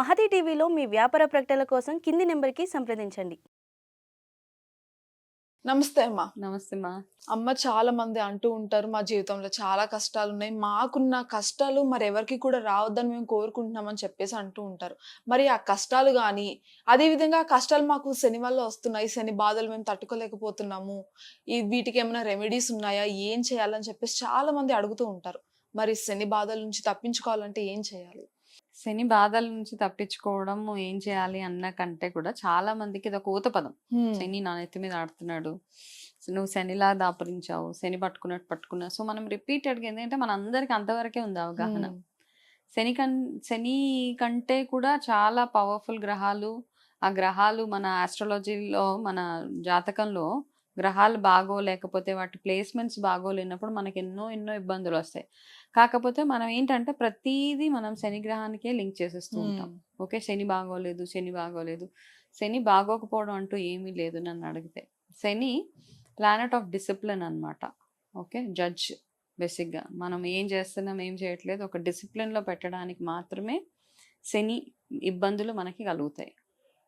మహతి టీవీలో మీ వ్యాపార ప్రకటనల కోసం కింది నెంబర్కి సంప్రదించండి. నమస్తే అమ్మా. నమస్తే మా అమ్మ చాలా మంది అంటూ ఉంటారు మా జీవితంలో చాలా కష్టాలు ఉన్నాయి మాకున్న కష్టాలు మరి ఎవరికి కూడా రావద్దని మేము కోరుకుంటున్నామని చెప్పేసి అంటూ ఉంటారు. మరి ఆ కష్టాలు కానీ అదేవిధంగా ఆ కష్టాలు మాకు శని వల్ల వస్తున్నాయి శని బాధలు మేము తట్టుకోలేకపోతున్నాము ఈ వీటికి ఏమైనా రెమెడీస్ ఉన్నాయా ఏం చేయాలని చెప్పేసి చాలా మంది అడుగుతూ ఉంటారు. మరి శని బాధల నుంచి తప్పించుకోవాలంటే ఏం చేయాలి? శని బాధల నుంచి తప్పించుకోవడం ఏం చేయాలి అన్న కంటే కూడా చాలా మందికి ఇది ఒక ఊత పదం. శని నా నెత్తి మీద ఆడుతున్నాడు. నువ్వు శనిలా దాపరించావు. శని పట్టుకున్నట్టు పట్టుకున్నావు సో మనం రిపీటెడ్గా ఏంటంటే మన అందరికి అంతవరకే ఉంది అవగాహన. శని కన్ శని కంటే కూడా చాలా పవర్ఫుల్ గ్రహాలు ఆ గ్రహాలు మన ఆస్ట్రాలజీలో మన జాతకంలో గ్రహాలు బాగోలేకపోతే వాటి ప్లేస్మెంట్స్ బాగోలేనప్పుడు మనకి ఎన్నో ఎన్నో ఇబ్బందులు వస్తాయి. కాకపోతే మనం ఏంటంటే ప్రతిదీ మనం శని గ్రహానికే లింక్ చేసేస్తూ ఉంటాం. ఓకే శని బాగోలేదు శని బాగోలేదు. శని బాగోకపోవడం అంటూ ఏమీ లేదు నన్ను అడిగితే. శని ప్లానెట్ ఆఫ్ డిసిప్లిన్ అన్నమాట. ఓకే జడ్జ్ బేసిక్గా మనం ఏం చేస్తున్నాం ఏం చేయట్లేదు ఒక డిసిప్లిన్లో పెట్టడానికి మాత్రమే శని ఇబ్బందులు మనకి కలుగుతాయి.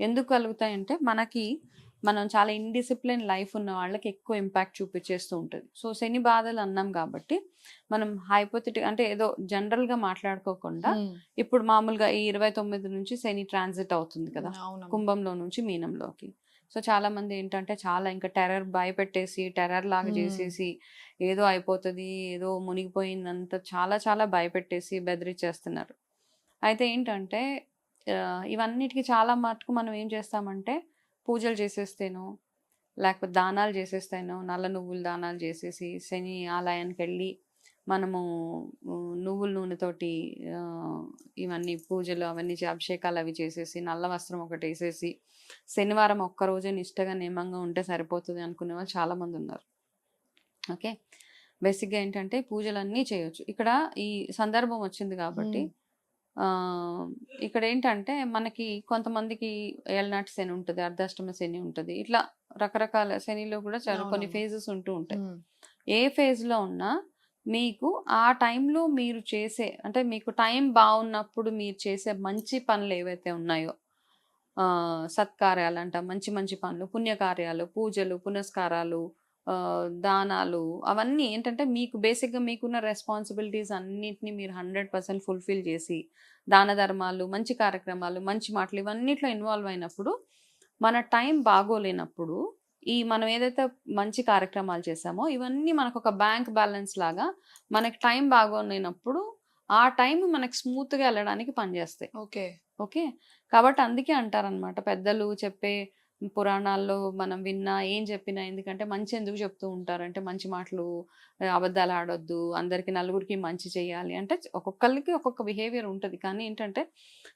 ఎందుకు కలుగుతాయి అంటే మనకి మనం చాలా ఇండిసిప్లిన్ లైఫ్ ఉన్న వాళ్ళకి ఎక్కువ ఇంపాక్ట్ చూపించేస్తూ ఉంటుంది సో శని బాధలు అన్నాం కాబట్టి మనం హైపోథెటిక్ అంటే ఏదో జనరల్గా మాట్లాడుకోకుండా ఉమ్. ఇప్పుడు మామూలుగా ఈ ఇరవై తొమ్మిది నుంచి శని ట్రాన్సిట్ అవుతుంది కదా అవునమ్మా. కుంభంలో నుంచి మీనంలోకి సో చాలా మంది ఏంటంటే చాలా ఇంకా టెర్రర్ భయపెట్టేసి టెర్రర్ లాగా మ్మ్. చేసేసి ఏదో అయిపోతుంది ఏదో మునిగిపోయిందంత చాలా చాలా భయపెట్టేసి బెదిరించేస్తున్నారు అయితే ఏంటంటే ఇవన్నిటికీ చాలా మటుకు మనం ఏం చేస్తామంటే పూజలు చేసేస్తేనో లేకపోతే దానాలు చేసేస్తేనో నల్ల నువ్వులు దానాలు చేసేసి శని ఆలయానికి వెళ్ళి మనము నువ్వుల నూనెతోటి ఇవన్నీ పూజలు అవన్నీ అభిషేకాలు అవి చేసేసి నల్ల వస్త్రం ఒకటి వేసేసి శనివారం ఒక్క రోజే నిష్టగా నియమంగా ఉంటే సరిపోతుంది అనుకునే వాళ్ళు చాలా మంది ఉన్నారు. ఓకే? బేసిక్గా ఏంటంటే పూజలన్నీ చేయొచ్చు. ఇక్కడ ఈ సందర్భం వచ్చింది కాబట్టి ఇక్కడ ఏంటంటే మనకి కొంతమందికి ఏళ్ళనాటి శని ఉంటుంది అర్ధాష్టమ శని ఉంటుంది ఇట్లా రకరకాల శనిలో కూడా చాలా కొన్ని. ఫేజెస్ ఉంటూ ఉంటాయి. ఏ ఫేజ్లో ఉన్నా మీకు ఆ టైంలో మీరు చేసే అంటే మీకు టైం బాగున్నప్పుడు మీరు చేసే మంచి పనులు ఏవైతే ఉన్నాయో ఆ, సత్కార్యాలు అంట మంచి మంచి పనులు పుణ్యకార్యాలు పూజలు పునస్కారాలు దానాలు అవన్నీ ఏంటంటే మీకు బేసిక్గా మీకున్న రెస్పాన్సిబిలిటీస్ అన్నిటిని మీరు హండ్రెడ్ పర్సెంట్ ఫుల్ఫిల్ చేసి దాన ధర్మాలు మంచి కార్యక్రమాలు మంచి మాటలు ఇవన్నిట్లో ఇన్వాల్వ్ అయినప్పుడు మన టైం బాగోలేనప్పుడు ఈ మనం ఏదైతే మంచి కార్యక్రమాలు చేసామో ఇవన్నీ మనకు ఒక బ్యాంక్ బ్యాలెన్స్ లాగా మనకి టైం బాగోలేనప్పుడు ఆ టైం మనకి స్మూత్గా వెళ్ళడానికి పనిచేస్తాయి. ఓకే. ఓకే? కాబట్టి అందుకే అంటారనమాట. పెద్దలు చెప్పే పురాణాల్లో మనం విన్నా ఏం చెప్పినా ఎందుకంటే మంచి ఎందుకు చెప్తూ ఉంటారు? అంటే మంచి మాటలు అబద్ధాలు ఆడొద్దు అందరికి నలుగురికి మంచి చేయాలి అంటే ఒక్కొక్కరికి ఒక్కొక్క బిహేవియర్ ఉంటుంది. కానీ ఏంటంటే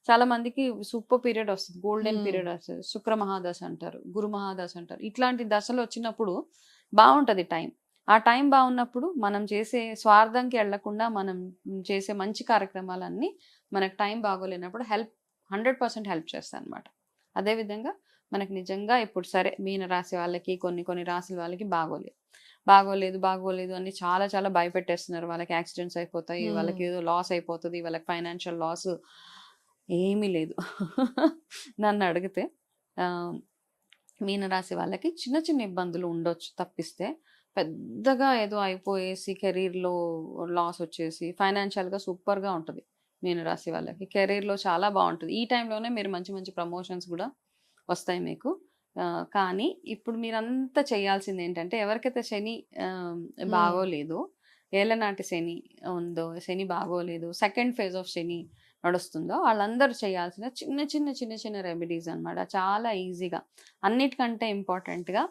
చాలా మందికి సూపర్ పీరియడ్ వస్తుంది. గోల్డెన్. పీరియడ్ వస్తుంది. శుక్ర మహాదశ అంటారు గురు మహాదశ అంటారు. ఇట్లాంటి దశలు వచ్చినప్పుడు బాగుంటది టైం. ఆ టైం బాగున్నప్పుడు మనం చేసే స్వార్థంకి వెళ్ళకుండా మనం చేసే మంచి కార్యక్రమాలన్నీ మనకు టైం బాగోలేనప్పుడు హెల్ప్ హండ్రెడ్ పర్సెంట్ హెల్ప్ చేస్తాయి అనమాట అదేవిధంగా మనకి నిజంగా ఇప్పుడు సరే మీన రాశి వాళ్ళకి కొన్ని కొన్ని రాశుల వాళ్ళకి బాగోలేదు. బాగోలేదు బాగోలేదు అని చాలా చాలా భయపెట్టేస్తున్నారు. వాళ్ళకి యాక్సిడెంట్స్ అయిపోతాయి. వాళ్ళకి ఏదో లాస్ అయిపోతుంది వాళ్ళకి ఫైనాన్షియల్ లాస్ ఏమీ లేదు. నన్ను అడిగితే ఆ, మీనరాశి వాళ్ళకి చిన్న చిన్న ఇబ్బందులు ఉండొచ్చు తప్పిస్తే పెద్దగా ఏదో అయిపోయేసి కెరీర్లో లాస్ వచ్చేసి ఫైనాన్షియల్గా సూపర్గా ఉంటుంది మీనరాశి వాళ్ళకి. కెరీర్లో చాలా బాగుంటుంది. ఈ టైంలోనే మీరు మంచి మంచి ప్రమోషన్స్ కూడా వస్తాయి మీకు. కానీ ఇప్పుడు మీరంతా చేయాల్సింది ఏంటంటే ఎవరికైతే శని బాగోలేదో ఏళ్ళనాటి శని ఉందో శని బాగోలేదు సెకండ్ ఫేజ్ ఆఫ్ శని నడుస్తుందో వాళ్ళందరూ చేయాల్సిన చిన్న చిన్న చిన్న చిన్న రెమెడీస్ అన్నమాట. చాలా ఈజీగా. అన్నిటికంటే ఇంపార్టెంట్గా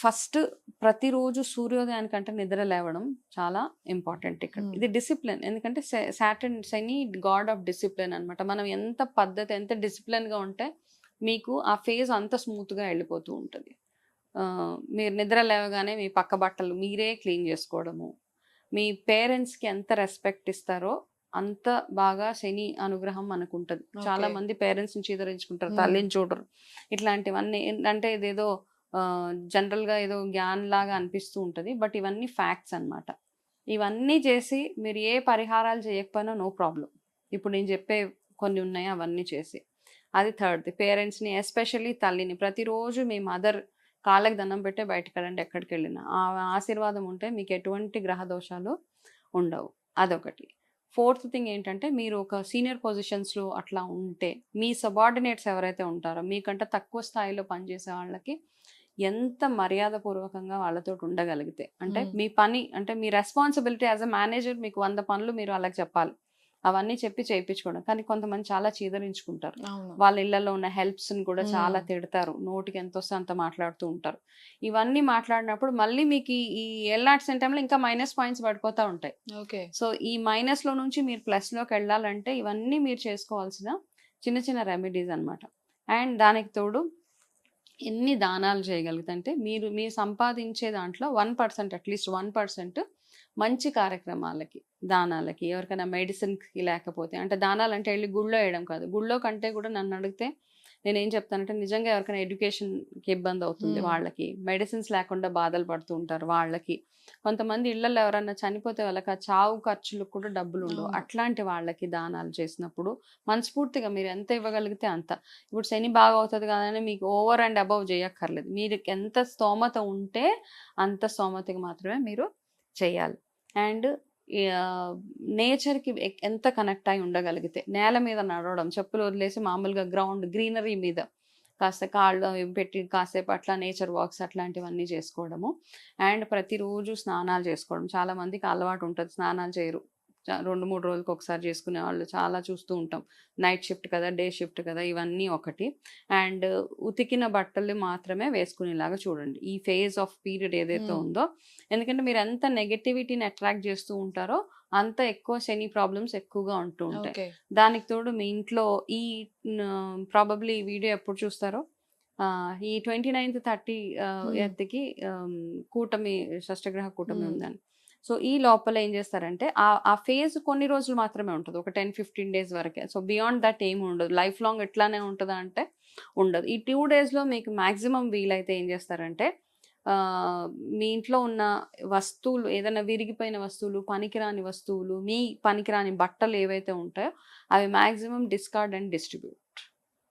ఫస్ట్ ప్రతిరోజు సూర్యోదయానికంటే నిద్ర లేవడం చాలా ఇంపార్టెంట్ ఇక్కడ. ఇది డిసిప్లిన్. ఎందుకంటే సాటర్న్ శని గాడ్ ఆఫ్ డిసిప్లిన్ అన్నమాట. మనం ఎంత పద్ధతి ఎంత డిసిప్లిన్గా ఉంటే మీకు ఆ ఫేజ్ అంత స్మూత్గా వెళ్ళిపోతూ ఉంటుంది. ఆ, మీరు నిద్ర లేవగానే మీ పక్క బట్టలు మీరే క్లీన్ చేసుకోవడము మీ పేరెంట్స్కి ఎంత రెస్పెక్ట్ ఇస్తారో అంత బాగా శని అనుగ్రహం మనకు ఉంటుంది చాలా. మంది పేరెంట్స్ని చీదరించుకుంటారు. తల్లిని చూడరు. ఇట్లాంటివన్నీ ఏంటంటే ఇదేదో జనరల్గా ఏదో జ్ఞాన్ లాగా అనిపిస్తూ ఉంటది బట్ ఇవన్నీ ఫ్యాక్ట్స్ అన్నమాట. ఇవన్నీ చేసి మీరు ఏ పరిహారాలు చేయకపోయినా నో ప్రాబ్లం ఇప్పుడు నేను చెప్పే కొన్ని ఉన్నాయి అవన్నీ చేసి. అది థర్డ్ది పేరెంట్స్ని ఎస్పెషల్లీ తల్లిని. ప్రతిరోజు మీ మదర్ కాళ్ళకి దండం పెట్టే బయటకు వెళ్ళండి ఎక్కడికి వెళ్ళినా ఆ ఆశీర్వాదం ఉంటే మీకు ఎటువంటి గ్రహ దోషాలు ఉండవు. అదొకటి. ఫోర్త్ థింగ్ ఏంటంటే మీరు ఒక సీనియర్ పొజిషన్స్లో అట్లా ఉంటే మీ సబార్డినేట్స్ ఎవరైతే ఉంటారో మీకంటే తక్కువ స్థాయిలో పనిచేసే వాళ్ళకి ఎంత మర్యాదపూర్వకంగా వాళ్ళతో ఉండగలిగితే అంటే. మీ పని అంటే మీ రెస్పాన్సిబిలిటీ యాజ్ అ మేనేజర్ మీకు వంద పనులు మీరు వాళ్ళకి చెప్పాలి. అవన్నీ చెప్పి చేయించుకోవడం కానీ కొంతమంది చాలా చీదరించుకుంటారు. వాళ్ళ ఇళ్ళలో ఉన్న హెల్ప్స్ని కూడా చాలా. తిడతారు. నోటికి ఎంత వస్తే అంత మాట్లాడుతూ ఉంటారు. ఇవన్నీ మాట్లాడినప్పుడు మళ్ళీ మీకు ఈ- ఎల్నాట్స్ టైంలో ఇంకా మైనస్ పాయింట్స్ పడిపోతూ ఉంటాయి. ఓకే. సో ఈ మైనస్లో నుంచి మీరు ప్లస్లోకి వెళ్ళాలంటే ఇవన్నీ మీరు చేసుకోవాల్సిన చిన్న చిన్న రెమెడీస్ అన్నమాట. అండ్ దానికి తోడు ఎన్ని దానాలు చేయగలుగుతుంటే మీరు మీరు సంపాదించే దాంట్లో one percent at least one percent మంచి కార్యక్రమాలకి దానాలకి ఎవరికైనా మెడిసిన్కి లేకపోతే అంటే దానాలు అంటే వెళ్ళి గుళ్ళో వేయడం కాదు. గుళ్ళో కంటే కూడా నన్ను అడిగితే నేను ఏం చెప్తానంటే నిజంగా ఎవరికైనా ఎడ్యుకేషన్కి ఇబ్బంది అవుతుంది. వాళ్ళకి మెడిసిన్స్ లేకుండా బాధలు పడుతూ ఉంటారు వాళ్ళకి. కొంతమంది ఇళ్ళలో ఎవరైనా చనిపోతే వాళ్ళకి ఆ చావు ఖర్చులు కూడా డబ్బులు ఉండవు. అట్లాంటి వాళ్ళకి దానాలు చేసినప్పుడు మనస్ఫూర్తిగా మీరు ఎంత ఇవ్వగలిగితే అంత. ఇప్పుడు శని బాగా అవుతుంది కానీ మీకు ఓవర్ అండ్ అబవ్ చేయక్కర్లేదు. మీరు ఎంత స్తోమత ఉంటే అంత స్తోమతకి మాత్రమే మీరు చేయాలి. అండ్ నేచర్కి ఎంత కనెక్ట్ అయి ఉండగలిగితే నేల మీద నడవడం చెప్పులు వదిలేసి మామూలుగా గ్రౌండ్ గ్రీనరీ మీద కాస్త కాళ్ళు పెట్టి కాసేపు అట్లా నేచర్ వాక్స్ అట్లాంటివన్నీ చేసుకోవడము. అండ్ ప్రతిరోజు స్నానాలు చేసుకోవడం. చాలా మందికి అలవాటు ఉంటుంది స్నానాలు చేయరు. రెండు మూడు రోజులకు ఒకసారి చేసుకునే వాళ్ళు చాలా చూస్తూ ఉంటాం. నైట్ షిఫ్ట్ కదా డే షిఫ్ట్ కదా ఇవన్నీ ఒకటి. అండ్ ఉతికిన బట్టలు మాత్రమే వేసుకునేలాగా చూడండి. ఈ ఫేజ్ ఆఫ్ పీరియడ్ ఏదైతే. ఉందో ఎందుకంటే మీరు ఎంత నెగటివిటీని అట్రాక్ట్ చేస్తూ ఉంటారో అంత ఎక్కువ శని ప్రాబ్లమ్స్ ఎక్కువగా ఉంటూ ఉంటాయి. దానికి తోడు మీ ఇంట్లో ఈ ప్రాబబ్లీ ఈ వీడియో ఎప్పుడు చూస్తారో? ఈ ట్వంటీ నైన్త్ థర్టీ. ఎత్తుకి కూటమి షష్టగ్రహ కూటమి. ఉందని సో ఈ లోపల ఏం చేస్తారంటే ఆ ఆ ఫేజ్ కొన్ని రోజులు మాత్రమే ఉంటుంది. ఒక టెన్ ఫిఫ్టీన్ డేస్ వరకే. సో బియాండ్ దట్ ఏమి ఉండదు. లైఫ్ లాంగ్ ఎట్లానే ఉంటుందా అంటే ఉండదు. ఈ టూ డేస్లో మీకు మ్యాక్సిమం వీలైతే ఏం చేస్తారంటే మీ ఇంట్లో ఉన్న వస్తువులు ఏదైనా విరిగిపోయిన వస్తువులు పనికిరాని వస్తువులు మీ పనికిరాని బట్టలు ఏవైతే ఉంటాయో అవి మ్యాక్సిమం డిస్కార్డ్ అండ్ డిస్ట్రిబ్యూట్.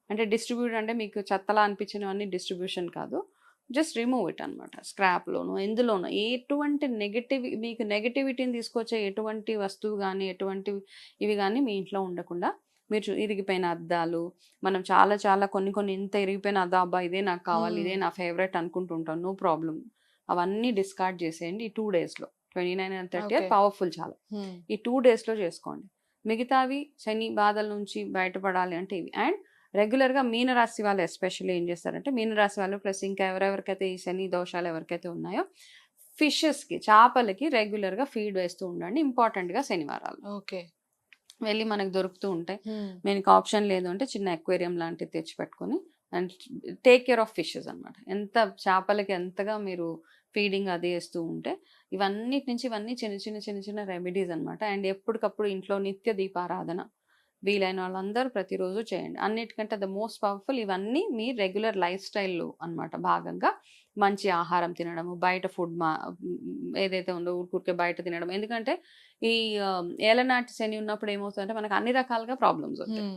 అంటే డిస్ట్రిబ్యూట్ అంటే మీకు చెత్తలా అనిపించినవన్నీ డిస్ట్రిబ్యూషన్ కాదు. జస్ట్ రిమూవ్ ఇట్ అనమాట స్క్రాప్లోను ఎందులోనూ ఎటువంటి నెగటివ్ మీకు నెగటివిటీని తీసుకొచ్చే ఎటువంటి వస్తువు కానీ ఎటువంటి ఇవి కానీ మీ ఇంట్లో ఉండకుండా మీరు ఇరిగిపోయిన అద్దాలు మనం చాలా చాలా కొన్ని కొన్ని ఇంత ఇరిగిపోయిన అద్దా అబ్బా ఇదే నాకు కావాలి ఇదే. నా ఫేవరెట్ అనుకుంటుంటాను నో ప్రాబ్లం అవన్నీ డిస్కార్డ్ చేసేయండి ఈ టూ డేస్లో twenty nine and thirty. Powerful చాలా. ఈ టూ డేస్లో చేసుకోండి మిగతావి శని బాధల నుంచి బయటపడాలి అంటే ఇవి అండ్ రెగ్యులర్గా మీనరాశి వాళ్ళు ఎస్పెషల్లీ ఏం చేస్తారంటే మీనరాశి వాళ్ళు ప్లస్ ఇంకా ఎవరెవరికైతే ఈ శని దోషాలు ఎవరికైతే ఉన్నాయో ఫిషెస్కి చేపలకి రెగ్యులర్గా ఫీడ్ వేస్తూ ఉండండి. ఇంపార్టెంట్గా శనివారాలు. ఓకే. వెళ్ళి మనకు దొరుకుతూ ఉంటాయి. మీకు ఆప్షన్ లేదు అంటే చిన్న అక్వేరియం లాంటిది తెచ్చి పెట్టుకొని and take care of fishes అన్నమాట. ఎంత చేపలకి ఎంతగా మీరు ఫీడింగ్ అది వేస్తూ ఉంటే ఇవన్నిటి నుంచి ఇవన్నీ చిన్న చిన్న చిన్న చిన్న రెమెడీస్ అన్నమాట. అండ్ ఎప్పటికప్పుడు ఇంట్లో నిత్య దీపారాధన వీలైన వాళ్ళందరూ ప్రతిరోజు చేయండి. అన్నిటికంటే ద మోస్ట్ పవర్ఫుల్ ఇవన్నీ మీ రెగ్యులర్ లైఫ్ స్టైల్లో అన్నమాట. భాగంగా మంచి ఆహారం తినడము బయట ఫుడ్ మా ఏదైతే ఉందో ఊరికే బయట తినడం ఎందుకంటే ఈ ఏలనాటి శని ఉన్నప్పుడు ఏమవుతుందంటే మనకు అన్ని రకాలుగా ప్రాబ్లమ్స్ వస్తాయి.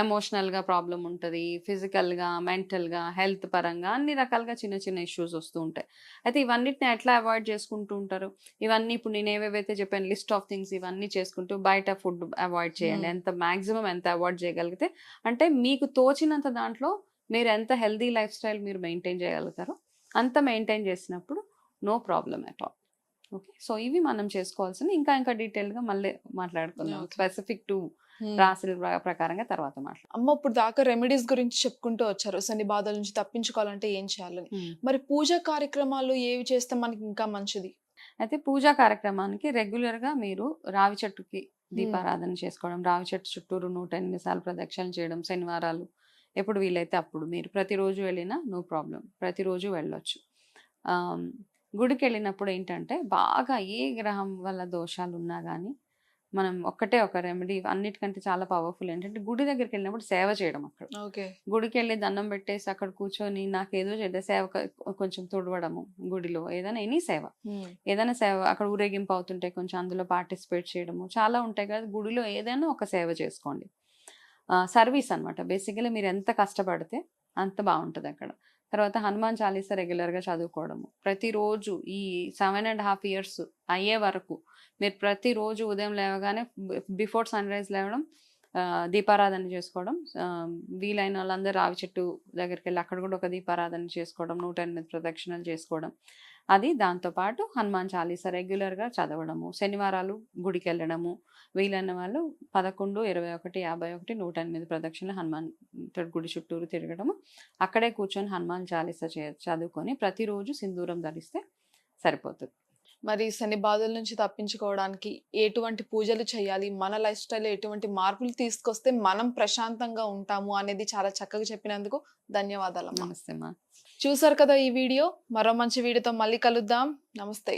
ఎమోషనల్గా ప్రాబ్లం ఉంటుంది ఫిజికల్గా మెంటల్గా హెల్త్ పరంగా అన్ని రకాలుగా చిన్న చిన్న ఇష్యూస్ వస్తూ ఉంటాయి. అయితే ఇవన్నిటిని ఎట్లా అవాయిడ్ చేసుకుంటూ ఉంటారు? ఇవన్నీ ఇప్పుడు నేను ఏవేవైతే చెప్పాను లిస్ట్ ఆఫ్ థింగ్స్ ఇవన్నీ చేసుకుంటూ బయట ఫుడ్ అవాయిడ్ చేయండి. ఎంత మాక్సిమం ఎంత అవాయిడ్ చేయగలిగితే అంటే మీకు తోచినంత దాంట్లో మీరు ఎంత హెల్దీ లైఫ్ స్టైల్ మీరు మెయింటైన్ చేయగలుగుతారో అంత మెయింటైన్ చేసినప్పుడు no problem at all okay so ఇవి మనం చేసుకోవాల్సిన ఇంకా ఇంకా డీటెయిల్గా మళ్ళీ మాట్లాడుకుందాం. స్పెసిఫిక్ టు ప్ర- ప్రకారంగా తర్వాత మాట్లాడదాం అమ్మ ఇప్పుడు దాకా రెమెడీస్ గురించి చెప్పుకుంటూ వచ్చారు. శని బాధల నుంచి తప్పించుకోవాలంటే ఏం చేయాలని? మరి పూజా కార్యక్రమాలు ఏవి చేస్తే మనకి ఇంకా మంచిది? అయితే పూజా కార్యక్రమానికి రెగ్యులర్గా మీరు రావి చెట్టుకి దీపారాధన చేసుకోవడం రావి చెట్టు చుట్టూరు నూట ఎనిమిది సార్లు ప్రదక్షిణలు చేయడం శనివారాలు ఎప్పుడు వీలైతే అప్పుడు మీరు ప్రతిరోజు వెళ్ళినా నో ప్రాబ్లం ప్రతిరోజు వెళ్ళొచ్చు. గుడికి వెళ్ళినప్పుడు ఏంటంటే బాగా ఏ గ్రహం వల్ల దోషాలు ఉన్నా కానీ మనం ఒక్కటే ఒక రెమెడీ అన్నిటికంటే చాలా పవర్ఫుల్ ఏంటంటే గుడి దగ్గరికి వెళ్ళినప్పుడు సేవ చేయడం అక్కడ. ఓకే. గుడికి వెళ్ళి దండం పెట్టేసి అక్కడ కూర్చొని నాకు ఏదో చేద్దా సేవ కొంచెం తుడవడము గుడిలో ఏదైనా ఎనీ సేవ. ఏదైనా సేవ అక్కడ ఊరేగింపు అవుతుంటే కొంచెం అందులో పార్టిసిపేట్ చేయడము చాలా ఉంటాయి కదా గుడిలో ఏదైనా ఒక సేవ చేసుకోండి. సర్వీస్ అనమాట బేసికలీ మీరు ఎంత కష్టపడితే అంత బాగుంటుంది అక్కడ. తర్వాత హనుమాన్ చాలీసా రెగ్యులర్గా చదువుకోవడము. ప్రతిరోజు ఈ సెవెన్ అండ్ హాఫ్ ఇయర్స్ అయ్యే వరకు మీరు ప్రతిరోజు ఉదయం లేవగానే బిఫోర్ సన్ రైజ్ లేవడం దీపారాధన చేసుకోవడం వీలైన వాళ్ళందరూ రావి చెట్టు దగ్గరికి వెళ్ళి అక్కడ కూడా ఒక దీపారాధన చేసుకోవడం నూట ఎనిమిది ప్రదక్షిణలు చేసుకోవడం అది దాంతోపాటు హనుమాన్ చాలీసా రెగ్యులర్గా చదవడము శనివారాలు గుడికి వెళ్ళడము వీలైన వాళ్ళు పదకొండు ఇరవై ఒకటి యాభై ఒకటి నూట ఎనిమిది ప్రదక్షిణలు హనుమాన్ గుడి చుట్టూరు తిరగడము. అక్కడే కూర్చొని హనుమాన్ చాలీసా చే చదువుకొని ప్రతిరోజు సింధూరం ధరిస్తే సరిపోతుంది. మరి శని బాధల నుంచి తప్పించుకోవడానికి ఎటువంటి పూజలు చేయాలి? మన లైఫ్ స్టైల్లో ఎటువంటి మార్పులు తీసుకొస్తే మనం ప్రశాంతంగా ఉంటాము అనేది చాలా చక్కగా చెప్పినందుకు ధన్యవాదాలమ్మా. నమస్తే మా చూసారు కదా ఈ వీడియో? మరో మంచి వీడియోతో మళ్ళీ కలుద్దాం. నమస్తే.